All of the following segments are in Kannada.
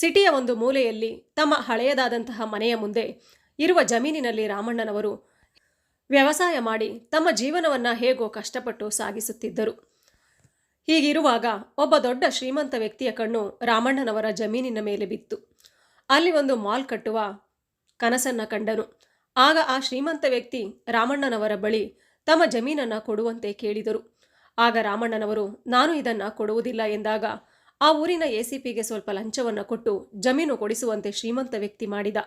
ಸಿಟಿಯ ಒಂದು ಮೂಲೆಯಲ್ಲಿ ತಮ್ಮ ಹಳೆಯದಾದಂತಹ ಮನೆಯ ಮುಂದೆ ಇರುವ ಜಮೀನಿನಲ್ಲಿ ರಾಮಣ್ಣನವರು ವ್ಯವಸಾಯ ಮಾಡಿ ತಮ್ಮ ಜೀವನವನ್ನು ಹೇಗೋ ಕಷ್ಟಪಟ್ಟು ಸಾಗಿಸುತ್ತಿದ್ದರು. ಹೀಗಿರುವಾಗ ಒಬ್ಬ ದೊಡ್ಡ ಶ್ರೀಮಂತ ವ್ಯಕ್ತಿಯ ಕಣ್ಣು ರಾಮಣ್ಣನವರ ಜಮೀನಿನ ಮೇಲೆ ಬಿತ್ತು. ಅಲ್ಲಿ ಒಂದು ಮಾಲ್ ಕಟ್ಟುವ ಕನಸನ್ನ ಕಂಡನು. ಆಗ ಆ ಶ್ರೀಮಂತ ವ್ಯಕ್ತಿ ರಾಮಣ್ಣನವರ ಬಳಿ ತಮ್ಮ ಜಮೀನನ್ನು ಕೊಡುವಂತೆ ಕೇಳಿದರು. ಆಗ ರಾಮಣ್ಣನವರು, ನಾನು ಇದನ್ನು ಕೊಡುವುದಿಲ್ಲ ಎಂದಾಗ ಆ ಊರಿನ ಎಸಿಪಿಗೆ ಸ್ವಲ್ಪ ಲಂಚವನ್ನ ಕೊಟ್ಟು ಜಮೀನು ಕೊಡಿಸುವಂತೆ ಶ್ರೀಮಂತ ವ್ಯಕ್ತಿ ಮಾಡಿದ.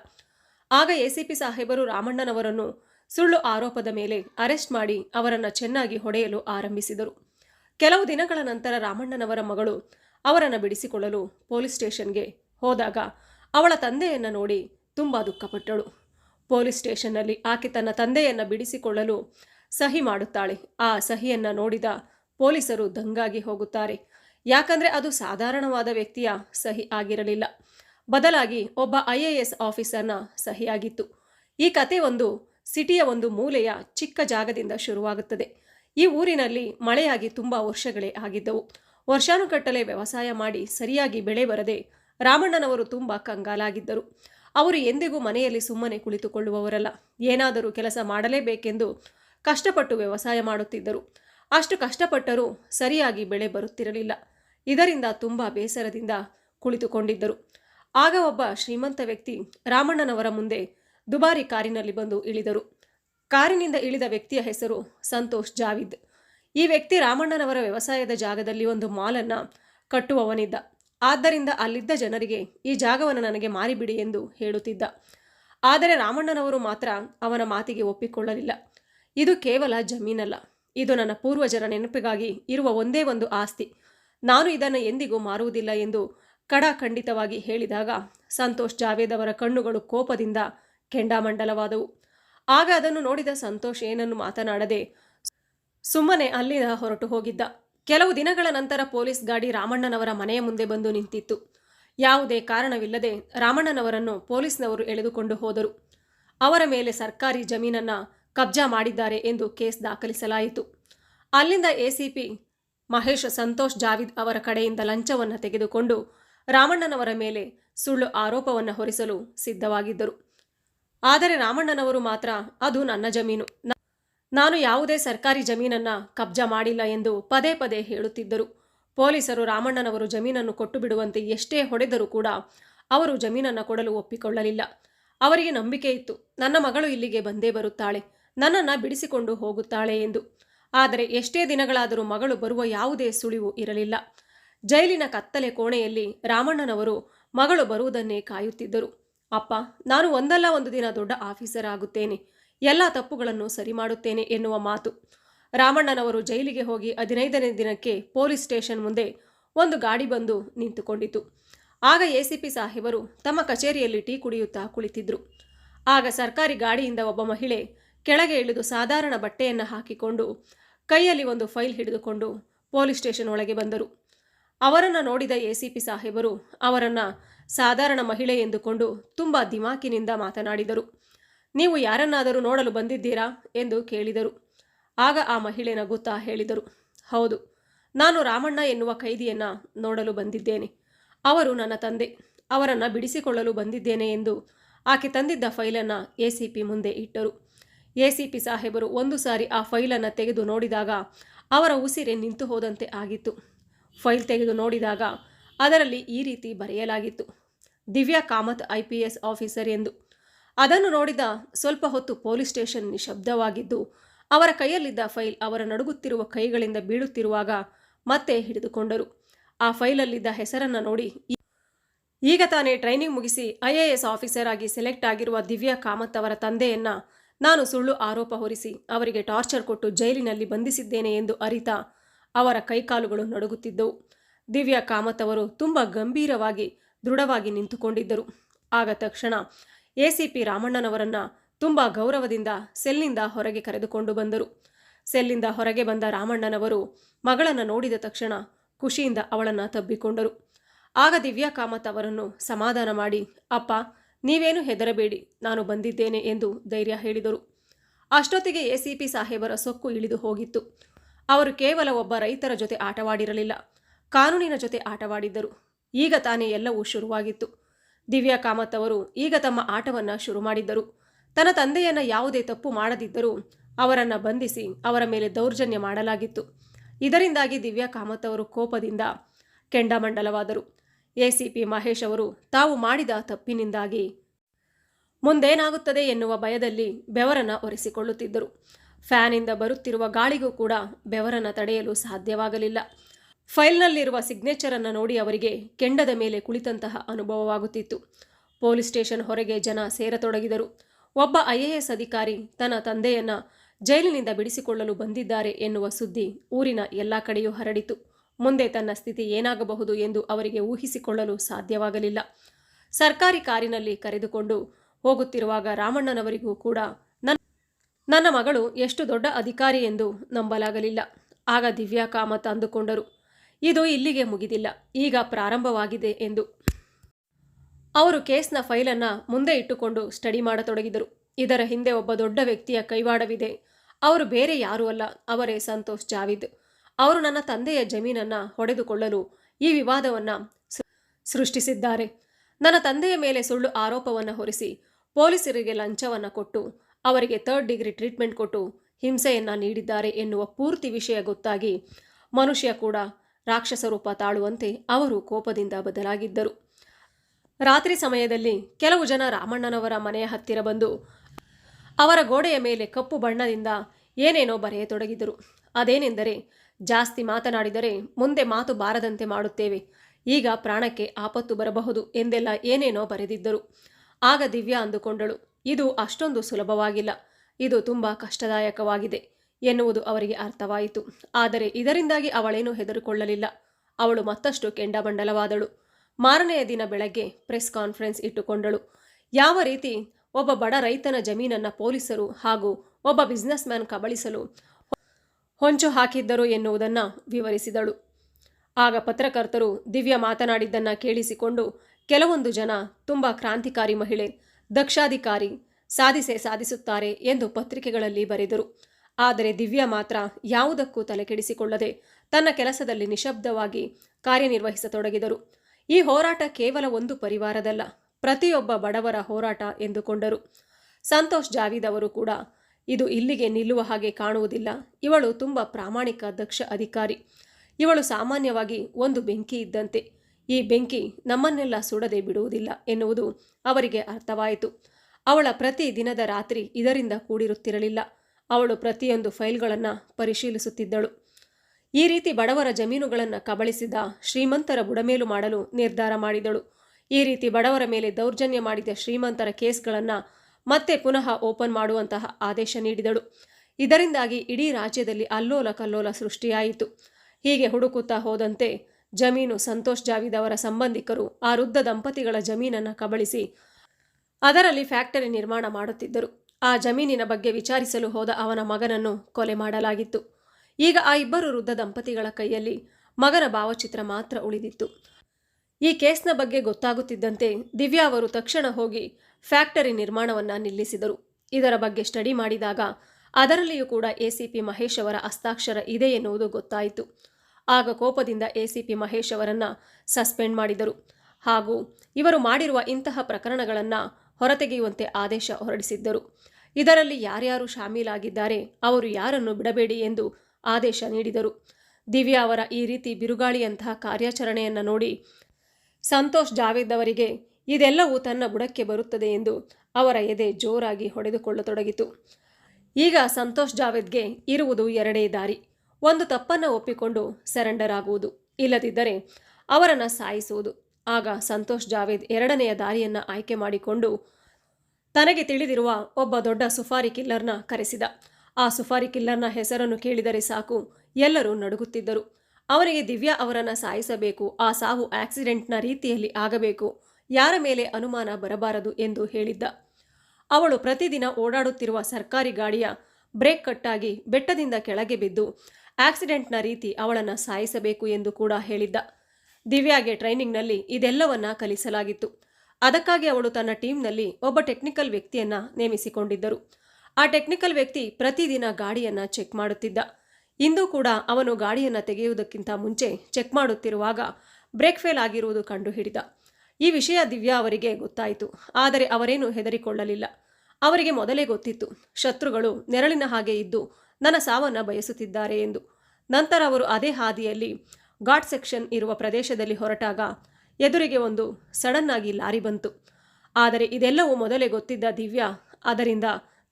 ಆಗ ಎಸಿಪಿ ಸಾಹೇಬರು ರಾಮಣ್ಣನವರನ್ನು ಸುಳ್ಳು ಆರೋಪದ ಮೇಲೆ ಅರೆಸ್ಟ್ ಮಾಡಿ ಅವರನ್ನು ಚೆನ್ನಾಗಿ ಹೊಡೆಯಲು ಆರಂಭಿಸಿದರು. ಕೆಲವು ದಿನಗಳ ನಂತರ ರಾಮಣ್ಣನವರ ಮಗಳು ಅವರನ್ನು ಬಿಡಿಸಿಕೊಳ್ಳಲು ಪೊಲೀಸ್ ಸ್ಟೇಷನ್ಗೆ ಹೋದಾಗ ಅವಳ ತಂದೆಯನ್ನು ನೋಡಿ ತುಂಬ ದುಃಖಪಟ್ಟಳು. ಪೊಲೀಸ್ ಸ್ಟೇಷನ್ನಲ್ಲಿ ಆಕೆ ತನ್ನ ತಂದೆಯನ್ನು ಬಿಡಿಸಿಕೊಳ್ಳಲು ಸಹಿ ಮಾಡುತ್ತಾಳೆ. ಆ ಸಹಿಯನ್ನು ನೋಡಿದ ಪೊಲೀಸರು ದಂಗಾಗಿ ಹೋಗುತ್ತಾರೆ. ಯಾಕಂದರೆ ಅದು ಸಾಧಾರಣವಾದ ವ್ಯಕ್ತಿಯ ಸಹಿ ಆಗಿರಲಿಲ್ಲ. ಬದಲಾಗಿ ಒಬ್ಬ ಐ ಎ ಎಸ್ ಆಫೀಸರ್ನ ಸಹಿಯಾಗಿತ್ತು. ಈ ಕತೆ ಒಂದು ಸಿಟಿಯ ಒಂದು ಮೂಲೆಯ ಚಿಕ್ಕ ಜಾಗದಿಂದ ಶುರುವಾಗುತ್ತದೆ. ಈ ಊರಿನಲ್ಲಿ ಮಳೆಯಾಗಿ ತುಂಬ ವರ್ಷಗಳೇ ಆಗಿದ್ದವು. ವರ್ಷಾನುಗಟ್ಟಲೆ ವ್ಯವಸಾಯ ಮಾಡಿ ಸರಿಯಾಗಿ ಬೆಳೆ ಬರದೆ ರಾಮಣ್ಣನವರು ತುಂಬ ಕಂಗಾಲಾಗಿದ್ದರು. ಅವರು ಎಂದಿಗೂ ಮನೆಯಲ್ಲಿ ಸುಮ್ಮನೆ ಕುಳಿತುಕೊಳ್ಳುವವರಲ್ಲ. ಏನಾದರೂ ಕೆಲಸ ಮಾಡಲೇಬೇಕೆಂದು ಕಷ್ಟಪಟ್ಟು ವ್ಯವಸಾಯ ಮಾಡುತ್ತಿದ್ದರು. ಅಷ್ಟು ಕಷ್ಟಪಟ್ಟರೂ ಸರಿಯಾಗಿ ಬೆಳೆ ಬರುತ್ತಿರಲಿಲ್ಲ. ಇದರಿಂದ ತುಂಬ ಬೇಸರದಿಂದ ಕುಳಿತುಕೊಂಡಿದ್ದರು. ಆಗ ಒಬ್ಬ ಶ್ರೀಮಂತ ವ್ಯಕ್ತಿ ರಾಮಣ್ಣನವರ ಮುಂದೆ ದುಬಾರಿ ಕಾರಿನಲ್ಲಿ ಬಂದು ಇಳಿದರು. ಕಾರಿನಿಂದ ಇಳಿದ ವ್ಯಕ್ತಿಯ ಹೆಸರು ಸಂತೋಷ್ ಜಾವಿದ್. ಈ ವ್ಯಕ್ತಿ ರಾಮಣ್ಣನವರ ವ್ಯವಸಾಯದ ಜಾಗದಲ್ಲಿ ಒಂದು ಮಾಲನ್ನು ಕಟ್ಟುವವನಿದ್ದ. ಆದ್ದರಿಂದ ಅಲ್ಲಿದ್ದ ಜನರಿಗೆ ಈ ಜಾಗವನ್ನು ನನಗೆ ಮಾರಿಬಿಡಿ ಎಂದು ಹೇಳುತ್ತಿದ್ದ. ಆದರೆ ರಾಮಣ್ಣನವರು ಮಾತ್ರ ಅವನ ಮಾತಿಗೆ ಒಪ್ಪಿಕೊಳ್ಳಲಿಲ್ಲ. ಇದು ಕೇವಲ ಜಮೀನಲ್ಲ. ಇದು ನನ್ನ ಪೂರ್ವಜರ ನೆನಪಿಗಾಗಿ ಇರುವ ಒಂದೇ ಒಂದು ಆಸ್ತಿ. ನಾನು ಇದನ್ನು ಎಂದಿಗೂ ಮಾರುವುದಿಲ್ಲ ಎಂದು ಕಡಾಖಂಡಿತವಾಗಿ ಹೇಳಿದಾಗ ಸಂತೋಷ್ ಜಾವೇದ್ ಅವರ ಕಣ್ಣುಗಳು ಕೋಪದಿಂದ ಕೆಂಡಾಮಂಡಲವಾದವು. ಆಗ ಅದನ್ನು ನೋಡಿದ ಸಂತೋಷ್ ಏನನ್ನು ಮಾತನಾಡದೆ ಸುಮ್ಮನೆ ಅಲ್ಲಿಂದ ಹೊರಟು ಹೋಗಿದ್ದ. ಕೆಲವು ದಿನಗಳ ನಂತರ ಪೊಲೀಸ್ ಗಾಡಿ ರಾಮಣ್ಣನವರ ಮನೆಯ ಮುಂದೆ ಬಂದು ನಿಂತಿತ್ತು. ಯಾವುದೇ ಕಾರಣವಿಲ್ಲದೆ ರಾಮಣ್ಣನವರನ್ನು ಪೊಲೀಸ್ನವರು ಎಳೆದುಕೊಂಡು ಹೋದರು. ಅವರ ಮೇಲೆ ಸರ್ಕಾರಿ ಜಮೀನನ್ನು ಕಬ್ಜಾ ಮಾಡಿದ್ದಾರೆ ಎಂದು ಕೇಸ್ ದಾಖಲಿಸಲಾಯಿತು. ಅಲ್ಲಿಂದ ಎಸಿಪಿ ಮಹೇಶ್, ಸಂತೋಷ್, ಜಾವಿದ್ ಅವರ ಕಡೆಯಿಂದ ಲಂಚವನ್ನು ತೆಗೆದುಕೊಂಡು ರಾಮಣ್ಣನವರ ಮೇಲೆ ಸುಳ್ಳು ಆರೋಪವನ್ನು ಹೊರಿಸಲು ಸಿದ್ಧವಾಗಿದ್ದರು. ಆದರೆ ರಾಮಣ್ಣನವರು ಮಾತ್ರ, ಅದು ನನ್ನ ಜಮೀನು. ನಾನು ಯಾವುದೇ ಸರ್ಕಾರಿ ಜಮೀನನ್ನ ಕಬ್ಜಾ ಮಾಡಿಲ್ಲ ಎಂದು ಪದೇ ಪದೇ ಹೇಳುತ್ತಿದ್ದರು. ಪೊಲೀಸರು ರಾಮಣ್ಣನವರು ಜಮೀನನ್ನು ಕೊಟ್ಟು ಬಿಡುವಂತೆ ಎಷ್ಟೇ ಹೊಡೆದರೂ ಕೂಡ ಅವರು ಜಮೀನನ್ನು ಕೊಡಲು ಒಪ್ಪಿಕೊಳ್ಳಲಿಲ್ಲ. ಅವರಿಗೆ ನಂಬಿಕೆ ಇತ್ತು. ನನ್ನ ಮಗಳು ಇಲ್ಲಿಗೆ ಬಂದೇ ಬರುತ್ತಾಳೆ. ನನ್ನನ್ನು ಬಿಡಿಸಿಕೊಂಡು ಹೋಗುತ್ತಾಳೆ ಎಂದು ಆದರೆ ಎಷ್ಟೇ ದಿನಗಳಾದರೂ ಮಗಳು ಬರುವ ಯಾವುದೇ ಸುಳಿವು ಇರಲಿಲ್ಲ. ಜೈಲಿನ ಕತ್ತಲೆ ಕೋಣೆಯಲ್ಲಿ ರಾಮಣ್ಣನವರು ಮಗಳು ಬರುವುದನ್ನೇ ಕಾಯುತ್ತಿದ್ದರು. ಅಪ್ಪ, ನಾನು ಒಂದಲ್ಲ ಒಂದು ದಿನ ದೊಡ್ಡ ಆಫೀಸರ್ ಆಗುತ್ತೇನೆ. ಎಲ್ಲ ತಪ್ಪುಗಳನ್ನು ಸರಿ ಮಾಡುತ್ತೇನೆ ಎನ್ನುವ ಮಾತು. ರಾಮಣ್ಣನವರು ಜೈಲಿಗೆ ಹೋಗಿ ಹದಿನೈದನೇ ದಿನಕ್ಕೆ ಪೊಲೀಸ್ ಸ್ಟೇಷನ್ ಮುಂದೆ ಒಂದು ಗಾಡಿ ಬಂದು ನಿಂತುಕೊಂಡಿತು ಆಗ ಎಸಿಪಿ ಸಾಹೇಬರು ತಮ್ಮ ಕಚೇರಿಯಲ್ಲಿ ಟೀ ಕುಡಿಯುತ್ತಾ ಕುಳಿತಿದ್ರು. ಆಗ ಸರ್ಕಾರಿ ಗಾಡಿಯಿಂದ ಒಬ್ಬ ಮಹಿಳೆ ಕೆಳಗೆ ಇಳಿದು ಸಾಧಾರಣ ಬಟ್ಟೆಯನ್ನು ಹಾಕಿಕೊಂಡು, ಕೈಯಲ್ಲಿ ಒಂದು ಫೈಲ್ ಹಿಡಿದುಕೊಂಡು ಪೊಲೀಸ್ ಸ್ಟೇಷನ್ ಒಳಗೆ ಬಂದರು. ಅವರನ್ನು ನೋಡಿದ ಎ ಸಿ ಪಿ ಸಾಹೇಬರು ಅವರನ್ನು ಸಾಧಾರಣ ಮಹಿಳೆ ಎಂದುಕೊಂಡು ತುಂಬ ದಿಮಾಕಿನಿಂದ ಮಾತನಾಡಿದರು. ನೀವು ಯಾರನ್ನಾದರೂ ನೋಡಲು ಬಂದಿದ್ದೀರಾ ಎಂದು ಕೇಳಿದರು. ಆಗ ಆ ಮಹಿಳೆ ನಗುತ್ತಾ ಹೇಳಿದರು, ಹೌದು, ನಾನು ರಾಮಣ್ಣ ಎನ್ನುವ ಕೈದಿಯನ್ನು ನೋಡಲು ಬಂದಿದ್ದೇನೆ. ಅವರು ನನ್ನ ತಂದೆ. ಅವರನ್ನು ಬಿಡಿಸಿಕೊಳ್ಳಲು ಬಂದಿದ್ದೇನೆ ಎಂದು ಆಕೆ ತಂದಿದ್ದ ಫೈಲನ್ನು ಎ ಸಿ ಪಿ ಮುಂದೆ ಇಟ್ಟರು. ಎ ಸಿ ಪಿ ಸಾಹೇಬರು ಒಂದು ಸಾರಿ ಆ ಫೈಲನ್ನು ತೆಗೆದು ನೋಡಿದಾಗ ಅವರ ಉಸಿರೆ ನಿಂತು ಹೋದಂತೆ ಆಗಿತ್ತು. ಫೈಲ್ ತೆಗೆದು ನೋಡಿದಾಗ ಅದರಲ್ಲಿ ಈ ರೀತಿ ಬರೆಯಲಾಗಿತ್ತು. Divya Kamath I P S officer ಎಂದು. ಅದನ್ನು ನೋಡಿದ ಸ್ವಲ್ಪ ಹೊತ್ತು ಪೊಲೀಸ್ ಸ್ಟೇಷನ್ ನಿಶಬ್ದವಾಗಿದ್ದು, ಅವರ ಕೈಯಲ್ಲಿದ್ದ ಫೈಲ್ ಅವರ ನಡುಗುತ್ತಿರುವ ಕೈಗಳಿಂದ ಬೀಳುತ್ತಿರುವಾಗ ಮತ್ತೆ ಹಿಡಿದುಕೊಂಡರು. ಆ ಫೈಲಲ್ಲಿದ್ದ ಹೆಸರನ್ನು ನೋಡಿ ಈಗ ತಾನೇ ಟ್ರೈನಿಂಗ್ ಮುಗಿಸಿ ಐ ಎ ಎಸ್ ಆಫೀಸರ್ ಆಗಿ ಸೆಲೆಕ್ಟ್ ಆಗಿರುವ ದಿವ್ಯಾ ಕಾಮತ್ ಅವರ ತಂದೆಯನ್ನ ನಾನು ಸುಳ್ಳು ಆರೋಪ ಹೊರಿಸಿ ಅವರಿಗೆ ಟಾರ್ಚರ್ ಕೊಟ್ಟು ಜೈಲಿನಲ್ಲಿ ಬಂಧಿಸಿದ್ದೇನೆ ಎಂದು ಅರಿತ ಅವರ ಕೈಕಾಲುಗಳು ನಡುಗುತ್ತಿದ್ದವು. ದಿವ್ಯಾ ಕಾಮತ್ ಅವರು ತುಂಬ ಗಂಭೀರವಾಗಿ, ದೃಢವಾಗಿ ನಿಂತುಕೊಂಡಿದ್ದರು. ಆಗ ತಕ್ಷಣ ಎಸಿಪಿ ರಾಮಣ್ಣನವರನ್ನ ತುಂಬ ಗೌರವದಿಂದ ಸೆಲ್ನಿಂದ ಹೊರಗೆ ಕರೆದುಕೊಂಡು ಬಂದರು. ಸೆಲ್ಲಿಂದ ಹೊರಗೆ ಬಂದ ರಾಮಣ್ಣನವರು ಮಗಳನ್ನು ನೋಡಿದ ತಕ್ಷಣ ಖುಷಿಯಿಂದ ಅವಳನ್ನು ತಬ್ಬಿಕೊಂಡರು. ಆಗ ದಿವ್ಯಾ ಕಾಮತ್ ಅವರನ್ನು ಸಮಾಧಾನ ಮಾಡಿ, ಅಪ್ಪ ನೀವೇನು ಹೆದರಬೇಡಿ, ನಾನು ಬಂದಿದ್ದೇನೆ ಎಂದು ಧೈರ್ಯ ಹೇಳಿದರು. ಅಷ್ಟೊತ್ತಿಗೆ ಎಸಿಪಿ ಸಾಹೇಬರ ಸೊಕ್ಕು ಇಳಿದು ಹೋಗಿತ್ತು. ಅವರು ಕೇವಲ ಒಬ್ಬ ರೈತರ ಜೊತೆ ಆಟವಾಡಿರಲಿಲ್ಲ. ಕಾನೂನಿನ ಜೊತೆ ಆಟವಾಡಿದ್ದರು. ಈಗ ತಾನೇ ಎಲ್ಲವೂ ಶುರುವಾಗಿತ್ತು. ದಿವ್ಯಾ ಕಾಮತ್ ಅವರು ಈಗ ತಮ್ಮ ಆಟವನ್ನು ಶುರು ಮಾಡಿದ್ದರು. ತನ್ನ ತಂದೆಯನ್ನು ಯಾವುದೇ ತಪ್ಪು ಮಾಡದಿದ್ದರೂ ಅವರನ್ನು ಬಂಧಿಸಿ ಅವರ ಮೇಲೆ ದೌರ್ಜನ್ಯ ಮಾಡಲಾಗಿತ್ತು. ಇದರಿಂದಾಗಿ ದಿವ್ಯಾ ಕಾಮತ್ ಅವರು ಕೋಪದಿಂದ ಕೆಂಡಾಮಂಡಲವಾದರು. ಎಸಿಪಿ ಮಹೇಶ್ ಅವರು ತಾವು ಮಾಡಿದ ತಪ್ಪಿನಿಂದಾಗಿ. ಮುಂದೇನಾಗುತ್ತದೆ ಎನ್ನುವ ಭಯದಲ್ಲಿ ಬೆವರನ ಒರೆಸಿಕೊಳ್ಳುತ್ತಿದ್ದರು. ಫ್ಯಾನಿಂದ ಬರುತ್ತಿರುವ ಗಾಳಿಗೂ ಕೂಡ ಬೆವರನ ತಡೆಯಲು ಸಾಧ್ಯವಾಗಲಿಲ್ಲ. ಫೈಲ್ನಲ್ಲಿರುವ ಸಿಗ್ನೇಚರನ್ನು ನೋಡಿ ಅವರಿಗೆ ಕೆಂಡದ ಮೇಲೆ ಕುಳಿತಂತಹ ಅನುಭವವಾಗುತ್ತಿತ್ತು. ಪೊಲೀಸ್ ಸ್ಟೇಷನ್ ಹೊರಗೆ ಜನ ಸೇರತೊಡಗಿದರು. ಒಬ್ಬ ಐಎಎಸ್ ಅಧಿಕಾರಿ ತನ್ನ ತಂದೆಯನ್ನ ಜೈಲಿನಿಂದ ಬಿಡಿಸಿಕೊಳ್ಳಲು ಬಂದಿದ್ದಾರೆ ಎನ್ನುವ ಸುದ್ದಿ ಊರಿನ ಎಲ್ಲ ಕಡೆಯೂ ಹರಡಿತು. ಮುಂದೆ ತನ್ನ ಸ್ಥಿತಿ ಏನಾಗಬಹುದು ಎಂದು ಅವರಿಗೆ ಊಹಿಸಿಕೊಳ್ಳಲು ಸಾಧ್ಯವಾಗಲಿಲ್ಲ. ಸರ್ಕಾರಿ ಕಾರಿನಲ್ಲಿ ಕರೆದುಕೊಂಡು ಹೋಗುತ್ತಿರುವಾಗ ರಾಮಣ್ಣನವರಿಗೂ ಕೂಡ ನನ್ನ ನನ್ನ ಮಗಳು ಎಷ್ಟು ದೊಡ್ಡ ಅಧಿಕಾರಿ ಎಂದು ನಂಬಲಾಗಲಿಲ್ಲ. ಆಗ ದಿವ್ಯಾ ಕಾಮತ್ ಅಂದುಕೊಂಡರು, ಇದು ಇಲ್ಲಿಗೆ ಮುಗಿದಿಲ್ಲ, ಈಗ ಪ್ರಾರಂಭವಾಗಿದೆ ಎಂದು. ಅವರು ಕೇಸ್ನ ಫೈಲನ್ನು ಮುಂದೆ ಇಟ್ಟುಕೊಂಡು ಸ್ಟಡಿ ಮಾಡತೊಡಗಿದರು. ಇದರ ಹಿಂದೆ ಒಬ್ಬ ದೊಡ್ಡ ವ್ಯಕ್ತಿಯ ಕೈವಾಡವಿದೆ. ಅವರು ಬೇರೆ ಯಾರೂ ಅಲ್ಲ, ಅವರೇ ಸಂತೋಷ್ ಜಾವಿದ್. ಅವರು ನನ್ನ ತಂದೆಯ ಜಮೀನನ್ನು ಹೊಡೆದುಕೊಳ್ಳಲು ಈ ವಿವಾದವನ್ನು ಸೃಷ್ಟಿಸಿದ್ದಾರೆ. ನನ್ನ ತಂದೆಯ ಮೇಲೆ ಸುಳ್ಳು ಆರೋಪವನ್ನು ಹೊರಿಸಿ ಪೊಲೀಸರಿಗೆ ಲಂಚವನ್ನು ಕೊಟ್ಟು ಅವರಿಗೆ ಥರ್ಡ್ ಡಿಗ್ರಿ ಟ್ರೀಟ್ಮೆಂಟ್ ಕೊಟ್ಟು ಹಿಂಸೆಯನ್ನ ನೀಡಿದ್ದಾರೆ ಎನ್ನುವ ಪೂರ್ತಿ ವಿಷಯ ಗೊತ್ತಾಗಿ ಮನುಷ್ಯ ಕೂಡ ರಾಕ್ಷಸ ರೂಪ ತಾಳುವಂತೆ ಅವರು ಕೋಪದಿಂದ ಬದಲಾಗಿದ್ದರು. ರಾತ್ರಿ ಸಮಯದಲ್ಲಿ ಕೆಲವು ಜನ ರಾಮಣ್ಣನವರ ಮನೆಯ ಹತ್ತಿರ ಬಂದು ಅವರ ಗೋಡೆಯ ಮೇಲೆ ಕಪ್ಪು ಬಣ್ಣದಿಂದ ಏನೇನೋ ಬರೆಯತೊಡಗಿದರು. ಅದೇನೆಂದರೆ ಜಾಸ್ತಿ ಮಾತನಾಡಿದರೆ ಮುಂದೆ ಮಾತು ಬಾರದಂತೆ ಮಾಡುತ್ತೇವೆ. ಈಗ ಪ್ರಾಣಕ್ಕೆ ಆಪತ್ತು ಬರಬಹುದು ಎಂದೆಲ್ಲ ಏನೇನೋ ಬರೆದಿದ್ದರು. ಆಗ ದಿವ್ಯಾ ಅಂದುಕೊಂಡಳು, ಇದು ಅಷ್ಟೊಂದು ಸುಲಭವಾಗಿಲ್ಲ. ಇದು ತುಂಬ ಕಷ್ಟದಾಯಕವಾಗಿದೆ ಎನ್ನುವುದು ಅವರಿಗೆ ಅರ್ಥವಾಯಿತು. ಆದರೆ ಇದರಿಂದಾಗಿ ಅವಳೇನೂ ಹೆದರಿಕೊಳ್ಳಲಿಲ್ಲ. ಅವಳು ಮತ್ತಷ್ಟು ಕೆಂಡಬಂಡಲವಾದಳು. ಮಾರನೆಯ ದಿನ ಬೆಳಗ್ಗೆ ಪ್ರೆಸ್ ಕಾನ್ಫರೆನ್ಸ್ ಇಟ್ಟುಕೊಂಡಳು. ಯಾವ ರೀತಿ ಒಬ್ಬ ಬಡ ರೈತನ ಜಮೀನನ್ನು ಪೊಲೀಸರು ಹಾಗೂ ಒಬ್ಬ ಬಿಸ್ನೆಸ್ ಮ್ಯಾನ್ ಕಬಳಿಸಲು ಹೊಂಚು ಹಾಕಿದ್ದರು ಎನ್ನುವುದನ್ನು ವಿವರಿಸಿದಳು. ಆಗ ಪತ್ರಕರ್ತರು ದಿವ್ಯ ಮಾತನಾಡಿದ್ದನ್ನು ಕೇಳಿಸಿಕೊಂಡು ಕೆಲವೊಂದು ಜನ ತುಂಬ ಕ್ರಾಂತಿಕಾರಿ ಮಹಿಳೆ, ದಕ್ಷಾಧಿಕಾರಿ ಸಾಧಿಸೆ ಸಾಧಿಸುತ್ತಾರೆ ಎಂದು ಪತ್ರಿಕೆಗಳಲ್ಲಿ ಬರೆದರು. ಆದರೆ ದಿವ್ಯ ಮಾತ್ರ ಯಾವುದಕ್ಕೂ ತಲೆಕೆಡಿಸಿಕೊಳ್ಳದೆ ತನ್ನ ಕೆಲಸದಲ್ಲಿ ನಿಶಬ್ದವಾಗಿ ಕಾರ್ಯನಿರ್ವಹಿಸತೊಡಗಿದರು. ಈ ಹೋರಾಟ ಕೇವಲ ಒಂದು ಪರಿವಾರದಲ್ಲ, ಪ್ರತಿಯೊಬ್ಬ ಬಡವರ ಹೋರಾಟ ಎಂದುಕೊಂಡರು. ಸಂತೋಷ್ ಜಾವೀದ್ ಅವರು ಕೂಡ ಇದು ಇಲ್ಲಿಗೆ ನಿಲ್ಲುವ ಹಾಗೆ ಕಾಣುವುದಿಲ್ಲ. ಇವಳು ತುಂಬ ಪ್ರಾಮಾಣಿಕ, ದಕ್ಷ ಅಧಿಕಾರಿ. ಇವಳು ಸಾಮಾನ್ಯವಾಗಿ ಒಂದು ಬೆಂಕಿ ಇದ್ದಂತೆ. ಈ ಬೆಂಕಿ ನಮ್ಮನ್ನೆಲ್ಲ ಸುಡದೆ ಬಿಡುವುದಿಲ್ಲ ಎನ್ನುವುದು ಅವರಿಗೆ ಅರ್ಥವಾಯಿತು. ಅವಳ ಪ್ರತಿ ದಿನದ ರಾತ್ರಿ ಇದರಿಂದ ಕೂಡಿರುತ್ತಿರಲಿಲ್ಲ. ಅವಳು ಪ್ರತಿಯೊಂದು ಫೈಲ್ಗಳನ್ನು ಪರಿಶೀಲಿಸುತ್ತಿದ್ದಳು. ಈ ರೀತಿ ಬಡವರ ಜಮೀನುಗಳನ್ನು ಕಬಳಿಸಿದ ಶ್ರೀಮಂತರ ಬುಡಮೇಲು ಮಾಡಲು ನಿರ್ಧಾರ ಮಾಡಿದಳು. ಈ ರೀತಿ ಬಡವರ ಮೇಲೆ ದೌರ್ಜನ್ಯ ಮಾಡಿದ ಶ್ರೀಮಂತರ ಕೇಸ್ಗಳನ್ನು ಮತ್ತೆ ಪುನಃ ಓಪನ್ ಮಾಡುವಂತಹ ಆದೇಶ ನೀಡಿದಳು. ಇದರಿಂದಾಗಿ ಇಡೀ ರಾಜ್ಯದಲ್ಲಿ ಅಲ್ಲೋಲ ಕಲ್ಲೋಲ ಸೃಷ್ಟಿಯಾಯಿತು. ಹೀಗೆ ಹುಡುಕುತ್ತಾ ಹೋದಂತೆ ಜಮೀನು ಸಂತೋಷ್ ಜಾವಿದ್ ಅವರ ಸಂಬಂಧಿಕರು ಆ ವೃದ್ಧ ದಂಪತಿಗಳ ಜಮೀನನ್ನು ಕಬಳಿಸಿ ಅದರಲ್ಲಿ ಫ್ಯಾಕ್ಟರಿ ನಿರ್ಮಾಣ ಮಾಡುತ್ತಿದ್ದರು. ಆ ಜಮೀನಿನ ಬಗ್ಗೆ ವಿಚಾರಿಸಲು ಹೋದ ಅವನ ಮಗನನ್ನು ಕೊಲೆ ಮಾಡಲಾಗಿತ್ತು. ಈಗ ಆ ಇಬ್ಬರು ವೃದ್ಧ ದಂಪತಿಗಳ ಕೈಯಲ್ಲಿ ಮಗನ ಭಾವಚಿತ್ರ ಮಾತ್ರ ಉಳಿದಿತ್ತು. ಈ ಕೇಸ್ನ ಬಗ್ಗೆ ಗೊತ್ತಾಗುತ್ತಿದ್ದಂತೆ ದಿವ್ಯಾ ಅವರು ತಕ್ಷಣ ಹೋಗಿ ಫ್ಯಾಕ್ಟರಿ ನಿರ್ಮಾಣವನ್ನು ನಿಲ್ಲಿಸಿದರು. ಇದರ ಬಗ್ಗೆ ಸ್ಟಡಿ ಮಾಡಿದಾಗ ಅದರಲ್ಲಿಯೂ ಕೂಡ ಎಸಿಪಿ ಮಹೇಶ್ ಅವರ ಹಸ್ತಾಕ್ಷರ ಇದೆ ಎನ್ನುವುದು ಗೊತ್ತಾಯಿತು. ಆಗ ಕೋಪದಿಂದ ಎಸಿಪಿ ಮಹೇಶ್ ಅವರನ್ನು ಸಸ್ಪೆಂಡ್ ಮಾಡಿದರು. ಹಾಗೂ ಇವರು ಮಾಡಿರುವ ಇಂತಹ ಪ್ರಕರಣಗಳನ್ನು ಹೊರತೆಗೆಯುವಂತೆ ಆದೇಶ ಹೊರಡಿಸಿದ್ದರು. ಇದರಲ್ಲಿ ಯಾರ್ಯಾರು ಶಾಮೀಲಾಗಿದ್ದಾರೆ, ಅವರು ಯಾರನ್ನು ಬಿಡಬೇಡಿ ಎಂದು ಆದೇಶ ನೀಡಿದರು. ದಿವ್ಯಾ ಅವರ ಈ ರೀತಿ ಬಿರುಗಾಳಿಯಂತಹ ಕಾರ್ಯಾಚರಣೆಯನ್ನು ನೋಡಿ ಸಂತೋಷ್ ಜಾವೇದ್ ಅವರಿಗೆ ಇದೆಲ್ಲವೂ ತನ್ನ ಬುಡಕ್ಕೆ ಬರುತ್ತದೆ ಎಂದು ಅವರ ಎದೆ ಜೋರಾಗಿ ಹೊಡೆದುಕೊಳ್ಳತೊಡಗಿತು. ಈಗ ಸಂತೋಷ್ ಜಾವೇದ್ಗೆ ಇರುವುದು ಎರಡೇ ದಾರಿ. ಒಂದು ತಪ್ಪನ್ನು ಒಪ್ಪಿಕೊಂಡು ಸರೆಂಡರ್ ಆಗುವುದು ಇಲ್ಲದಿದ್ದರೆ ಅವರನ್ನು ಸಾಯಿಸುವುದು. ಆಗ ಸಂತೋಷ್ ಜಾವೇದ್ ಎರಡನೆಯ ದಾರಿಯನ್ನು ಆಯ್ಕೆ ಮಾಡಿಕೊಂಡು ತನಗೆ ತಿಳಿದಿರುವ ಒಬ್ಬ ದೊಡ್ಡ ಸುಫಾರಿ ಕಿಲ್ಲರ್ನ ಕರೆಸಿದ. ಆ ಸುಫಾರಿ ಕಿಲ್ಲರ್ನ ಹೆಸರನ್ನು ಕೇಳಿದರೆ ಸಾಕು. ಎಲ್ಲರೂ ನಡುಗುತ್ತಿದ್ದರು. ಅವನಿಗೆ ದಿವ್ಯಾ ಅವರನ್ನು ಸಾಯಿಸಬೇಕು. ಆ ಸಾವು ಆಕ್ಸಿಡೆಂಟ್ನ ರೀತಿಯಲ್ಲಿ ಆಗಬೇಕು. ಯಾರ ಮೇಲೆ ಅನುಮಾನ ಬರಬಾರದು ಎಂದು ಹೇಳಿದ್ದ. ಅವಳು ಪ್ರತಿದಿನ ಓಡಾಡುತ್ತಿರುವ ಸರ್ಕಾರಿ ಗಾಡಿಯ ಬ್ರೇಕ್ ಕಟ್ಟಾಗಿ ಬೆಟ್ಟದಿಂದ ಕೆಳಗೆ ಬಿದ್ದು ಆಕ್ಸಿಡೆಂಟ್ನ ರೀತಿ ಅವಳನ್ನು ಸಾಯಿಸಬೇಕು ಎಂದು ಕೂಡ ಹೇಳಿದ್ದ. ದಿವ್ಯಾಗೆ ಟ್ರೈನಿಂಗ್ನಲ್ಲಿ ಇದೆಲ್ಲವನ್ನ ಕಲಿಸಲಾಗಿತ್ತು. ಅದಕ್ಕಾಗಿ ಅವಳು ತನ್ನ ಟೀಮ್ನಲ್ಲಿ ಒಬ್ಬ ಟೆಕ್ನಿಕಲ್ ವ್ಯಕ್ತಿಯನ್ನ ನೇಮಿಸಿಕೊಂಡಿದ್ದರು. ಆ ಟೆಕ್ನಿಕಲ್ ವ್ಯಕ್ತಿ ಪ್ರತಿದಿನ ಗಾಡಿಯನ್ನ ಚೆಕ್ ಮಾಡುತ್ತಿದ್ದ. ಇಂದು ಕೂಡ ಅವನು ಗಾಡಿಯನ್ನು ತೆಗೆಯುವುದಕ್ಕಿಂತ ಮುಂಚೆ ಚೆಕ್ ಮಾಡುತ್ತಿರುವಾಗ ಬ್ರೇಕ್ ಫೇಲ್ ಆಗಿರುವುದು ಕಂಡುಹಿಡಿದ. ಈ ವಿಷಯ ದಿವ್ಯಾ ಅವರಿಗೆ ಗೊತ್ತಾಯಿತು. ಆದರೆ ಅವರೇನು ಹೆದರಿಕೊಳ್ಳಲಿಲ್ಲ. ಅವರಿಗೆ ಮೊದಲೇ ಗೊತ್ತಿತ್ತು, ಶತ್ರುಗಳು ನೆರಳಿನ ಹಾಗೆ ಇದ್ದು ನನ್ನ ಸಾವನ್ನು ಬಯಸುತ್ತಿದ್ದಾರೆ ಎಂದು. ನಂತರ ಅವರು ಅದೇ ಹಾದಿಯಲ್ಲಿ ಘಾಟ್ ಸೆಕ್ಷನ್ ಇರುವ ಪ್ರದೇಶದಲ್ಲಿ ಹೊರಟಾಗ ಎದುರಿಗೆ ಒಂದು ಸಡನ್ ಆಗಿ ಲಾರಿ ಬಂತು. ಆದರೆ ಇದೆಲ್ಲವೂ ಮೊದಲೇ ಗೊತ್ತಿದ್ದ ದಿವ್ಯಾ ಅದರಿಂದ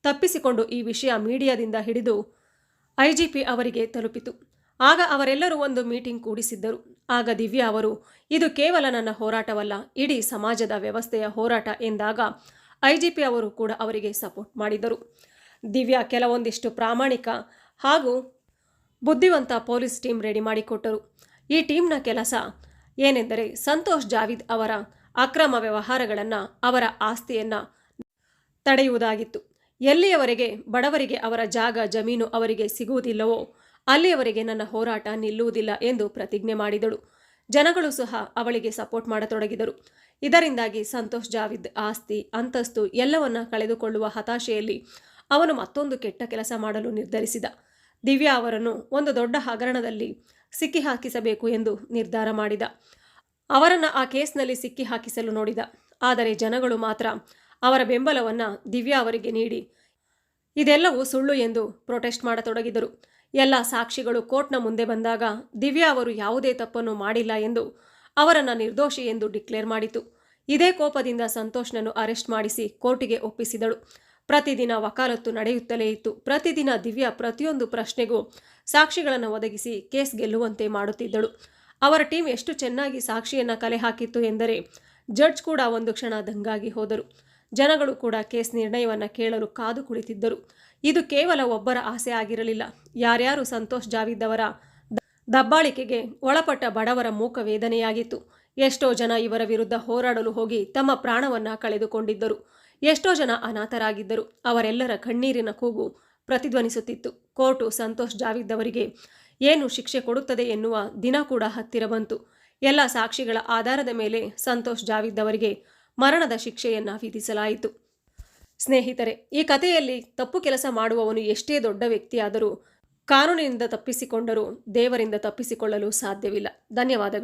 ತಪ್ಪಿಸಿಕೊಂಡು ಈ ವಿಷಯ ಮೀಡಿಯಾದಿಂದ ಹಿಡಿದು ಐಜಿಪಿ ಅವರಿಗೆ ತಲುಪಿತು. ಆಗ ಅವರೆಲ್ಲರೂ ಒಂದು ಮೀಟಿಂಗ್ ಕೂಡಿಸಿದ್ದರು. ಆಗ ದಿವ್ಯಾ ಅವರು, ಇದು ಕೇವಲ ನನ್ನ ಹೋರಾಟವಲ್ಲ, ಇಡೀ ಸಮಾಜದ ವ್ಯವಸ್ಥೆಯ ಹೋರಾಟ ಎಂದಾಗ ಐಜಿಪಿ ಅವರು ಕೂಡ ಅವರಿಗೆ ಸಪೋರ್ಟ್ ಮಾಡಿದರು. ದಿವ್ಯಾ ಕೆಲವೊಂದಿಷ್ಟು ಪ್ರಾಮಾಣಿಕ ಹಾಗೂ ಬುದ್ಧಿವಂತ ಪೊಲೀಸ್ ಟೀಮ್ ರೆಡಿ ಮಾಡಿಕೊಟ್ಟರು. ಈ ಟೀಮ್ನ ಕೆಲಸ ಏನೆಂದರೆ ಸಂತೋಷ್ ಜಾವಿದ್ ಅವರ ಅಕ್ರಮ ವ್ಯವಹಾರಗಳನ್ನು ಅವರ ಆಸ್ತಿಯನ್ನು ತಡೆಯುವುದಾಗಿತ್ತು. ಎಲ್ಲಿಯವರೆಗೆ ಬಡವರಿಗೆ ಅವರ ಜಾಗ ಜಮೀನು ಅವರಿಗೆ ಸಿಗುವುದಿಲ್ಲವೋ ಅಲ್ಲಿಯವರೆಗೆ ನನ್ನ ಹೋರಾಟ ನಿಲ್ಲುವುದಿಲ್ಲ ಎಂದು ಪ್ರತಿಜ್ಞೆ ಮಾಡಿದಳು. ಜನಗಳು ಸಹ ಅವಳಿಗೆ ಸಪೋರ್ಟ್ ಮಾಡತೊಡಗಿದರು. ಇದರಿಂದಾಗಿ ಸಂತೋಷ್, ಜಾವಿದ್, ಆಸ್ತಿ, ಅಂತಸ್ತು ಎಲ್ಲವನ್ನ ಕಳೆದುಕೊಳ್ಳುವ ಹತಾಶೆಯಲ್ಲಿ ಅವನು ಮತ್ತೊಂದು ಕೆಟ್ಟ ಕೆಲಸ ಮಾಡಲು ನಿರ್ಧರಿಸಿದ. ದಿವ್ಯಾ ಅವರನ್ನು ಒಂದು ದೊಡ್ಡ ಹಗರಣದಲ್ಲಿ ಸಿಕ್ಕಿ ಹಾಕಿಸಬೇಕು ಎಂದು ನಿರ್ಧಾರ ಮಾಡಿದ. ಅವರನ್ನು ಆ ಕೇಸ್ನಲ್ಲಿ ಸಿಕ್ಕಿ ಹಾಕಿಸಲು ನೋಡಿದ. ಆದರೆ ಜನಗಳು ಮಾತ್ರ ಅವರ ಬೆಂಬಲವನ್ನು ದಿವ್ಯಾ ಅವರಿಗೆ ನೀಡಿ. ಇದೆಲ್ಲವೂ ಸುಳ್ಳು ಎಂದು ಪ್ರೊಟೆಸ್ಟ್ ಮಾಡತೊಡಗಿದರು. ಎಲ್ಲ ಸಾಕ್ಷಿಗಳು ಕೋರ್ಟ್ನ ಮುಂದೆ ಬಂದಾಗ ದಿವ್ಯಾ ಅವರು ಯಾವುದೇ ತಪ್ಪನ್ನು ಮಾಡಿಲ್ಲ ಎಂದು ಅವರನ್ನು ನಿರ್ದೋಷಿ ಎಂದು ಡಿಕ್ಲೇರ್ ಮಾಡಿತು. ಇದೇ ಕೋಪದಿಂದ ಸಂತೋಷ್ನನ್ನು ಅರೆಸ್ಟ್ ಮಾಡಿಸಿ ಕೋರ್ಟಿಗೆ ಒಪ್ಪಿಸಿದಳು. ಪ್ರತಿದಿನ ವಕಾಲತ್ತು ನಡೆಯುತ್ತಲೇ ಇತ್ತು. ಪ್ರತಿದಿನ ದಿವ್ಯಾ ಪ್ರತಿಯೊಂದು ಪ್ರಶ್ನೆಗೂ ಸಾಕ್ಷಿಗಳನ್ನು ಒದಗಿಸಿ ಕೇಸ್ ಗೆಲ್ಲುವಂತೆ ಮಾಡುತ್ತಿದ್ದಳು. ಅವರ ಟೀಮ್ ಎಷ್ಟು ಚೆನ್ನಾಗಿ ಸಾಕ್ಷಿಯನ್ನು ಕಲೆ ಹಾಕಿತ್ತು ಎಂದರೆ ಜಡ್ಜ್ ಕೂಡ ಒಂದು ಕ್ಷಣ ದಂಗಾಗಿ ಹೋದರು. ಜನಗಳು ಕೂಡ ಕೇಸ್ ನಿರ್ಣಯವನ್ನು ಕೇಳಲು ಕಾದು ಕುಳಿತಿದ್ದರು. ಇದು ಕೇವಲ ಒಬ್ಬರ ಆಸೆ ಆಗಿರಲಿಲ್ಲ. ಯಾರ್ಯಾರು ಸಂತೋಷ್ ಜಾವಿದ್ ಅವರ ದಬ್ಬಾಳಿಕೆಗೆ ಒಳಪಟ್ಟ ಬಡವರ ಮೂಕ ವೇದನೆಯಾಗಿತ್ತು. ಎಷ್ಟೋ ಜನ ಇವರ ವಿರುದ್ಧ ಹೋರಾಡಲು ಹೋಗಿ ತಮ್ಮ ಪ್ರಾಣವನ್ನು ಕಳೆದುಕೊಂಡಿದ್ದರು. ಎಷ್ಟೋ ಜನ ಅನಾಥರಾಗಿದ್ದರು. ಅವರೆಲ್ಲರ ಕಣ್ಣೀರಿನ ಕೂಗು ಪ್ರತಿಧ್ವನಿಸುತ್ತಿತ್ತು. ಕೋರ್ಟು ಸಂತೋಷ್ ಜಾವಿದ್ ಅವರಿಗೆ ಏನು ಶಿಕ್ಷೆ ಕೊಡುತ್ತದೆ ಎನ್ನುವ ದಿನ ಕೂಡ ಹತ್ತಿರ ಬಂತು. ಎಲ್ಲ ಸಾಕ್ಷಿಗಳ ಆಧಾರದ ಮೇಲೆ ಸಂತೋಷ್ ಜಾವಿದ್ ಅವರಿಗೆ ಮರಣದ ಶಿಕ್ಷೆಯನ್ನ ವಿಧಿಸಲಾಯಿತು. ಸ್ನೇಹಿತರೆ, ಈ ಕಥೆಯಲ್ಲಿ ತಪ್ಪು ಕೆಲಸ ಮಾಡುವವನು ಎಷ್ಟೇ ದೊಡ್ಡ ವ್ಯಕ್ತಿಯಾದರೂ ಕಾನೂನಿನಿಂದ ತಪ್ಪಿಸಿಕೊಂಡರೂ ದೇವರಿಂದ ತಪ್ಪಿಸಿಕೊಳ್ಳಲು ಸಾಧ್ಯವಿಲ್ಲ. ಧನ್ಯವಾದಗಳು.